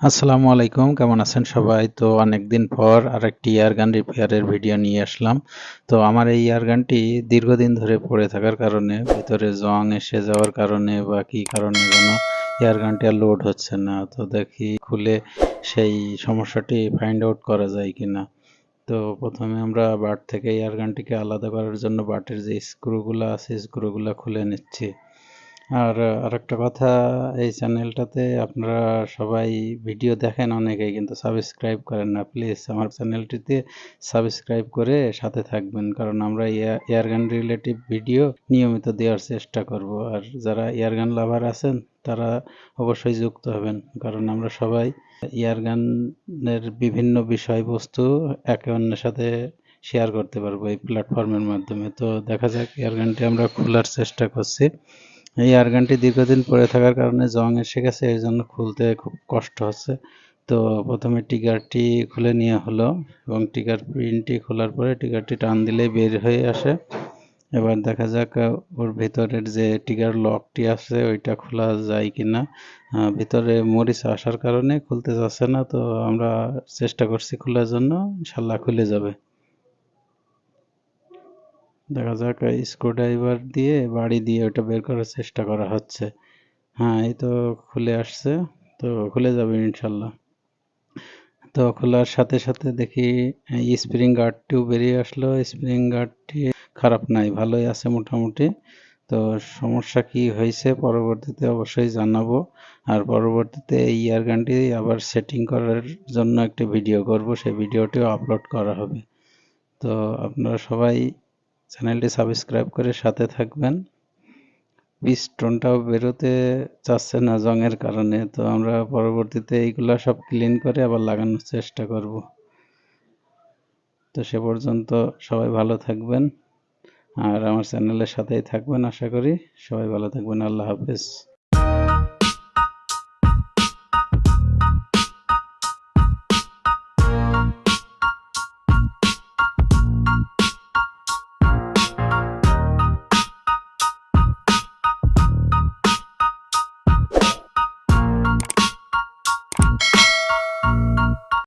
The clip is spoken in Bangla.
আসসালামু আলাইকুম কেমন আছেন সবাই? তো অনেকদিন পর আরেকটি ইয়ারগান রিপেয়ারের ভিডিও নিয়ে আসলাম। তো আমার এই ইয়ারগানটি দীর্ঘদিন ধরে পড়ে থাকার কারণে ভিতরে জং এসে যাওয়ার কারণে বা কি কারণে যেন ইয়ারগানটি আর লোড হচ্ছে না। তো দেখি খুলে সেই সমস্যাটি ফাইন্ড আউট করা যায় কিনা। তো প্রথমে আমরা বাট থেকে ইয়ারগানটিকে আলাদা করার জন্য বাটের যে স্ক্রুগুলো আছে স্ক্রুগুলো খুলে নিচ্ছি। আর, আরেকটা কথা, এই চ্যানেলটাতে আপনারা সবাই ভিডিও দেখেন, অনেকেই কিন্তু সাবস্ক্রাইব করেন না। প্লিজ আমার চ্যানেলটিতে সাবস্ক্রাইব করে সাথে থাকবেন, কারণ আমরা এয়ারগান রিলেটিভ ভিডিও নিয়মিত দেওয়ার চেষ্টা করব। আর যারা এয়ারগান লাভার আছেন, তারা অবশ্যই যুক্ত হবেন, কারণ আমরা সবাই এয়ারগানের বিভিন্ন বিষয়বস্তু একে অন্যের সাথে শেয়ার করতে পারব এই প্ল্যাটফর্মের মাধ্যমে। তো দেখা যাক, এয়ারগানটি আমরা খোলার চেষ্টা করছি। এই আর্গানটি দীর্ঘদিন পরে থাকার কারণে জং এসে গেছে, এই জন্য খুলতে খুব কষ্ট হচ্ছে। তো প্রথমে টিকারটি খুলে নেওয়া হলো এবং টিকার প্রিন্টটি খোলার পরে টিকারটি টান দিলেই বের হয়ে আসে। এবার দেখা যাক ওর ভিতরের যে টিকার লকটি আছে, ওইটা খোলা যায় কিনা। ভিতরে মরিচ আসার কারণে খুলতে যাচ্ছে না, তো আমরা চেষ্টা করছি খোলার জন্য, ইনশাল্লাহ খুলে যাবে। দেখা যাক স্ক্রুড্রাইভার দিয়ে বাড়ি দিয়ে ওটা বের করার চেষ্টা করা হচ্ছে। হ্যাঁ এই তো খুলে আসছে, তো খুলে যাবে ইনশাল্লাহ। তো খোলার সাথে সাথে দেখি স্প্রিং গার্ডটিও বেরিয়ে আসলো। স্প্রিং গার্ডটি খারাপ নাই, ভালোই আছে মোটামুটি। তো সমস্যা কি হয়েছে পরবর্তীতে অবশ্যই জানাব। আর পরবর্তীতে এই ইয়ারগানটি আবার সেটিং করার জন্য একটি ভিডিও করব, সেই ভিডিওটিও আপলোড করা হবে। তো আপনারা সবাই চ্যানেলটি সাবস্ক্রাইব করে সাথে থাকবেন। পিস্টনটাও বেরোতে চাচ্ছে না জংয়ের কারণে, তো আমরা পরবর্তীতে এইগুলো সব ক্লিন করে আবার লাগানোর চেষ্টা করব। তো সে পর্যন্ত সবাই ভালো থাকবেন, আর আমার চ্যানেলের সাথেই থাকবেন আশা করি। সবাই ভালো থাকবেন, আল্লাহ হাফেজ।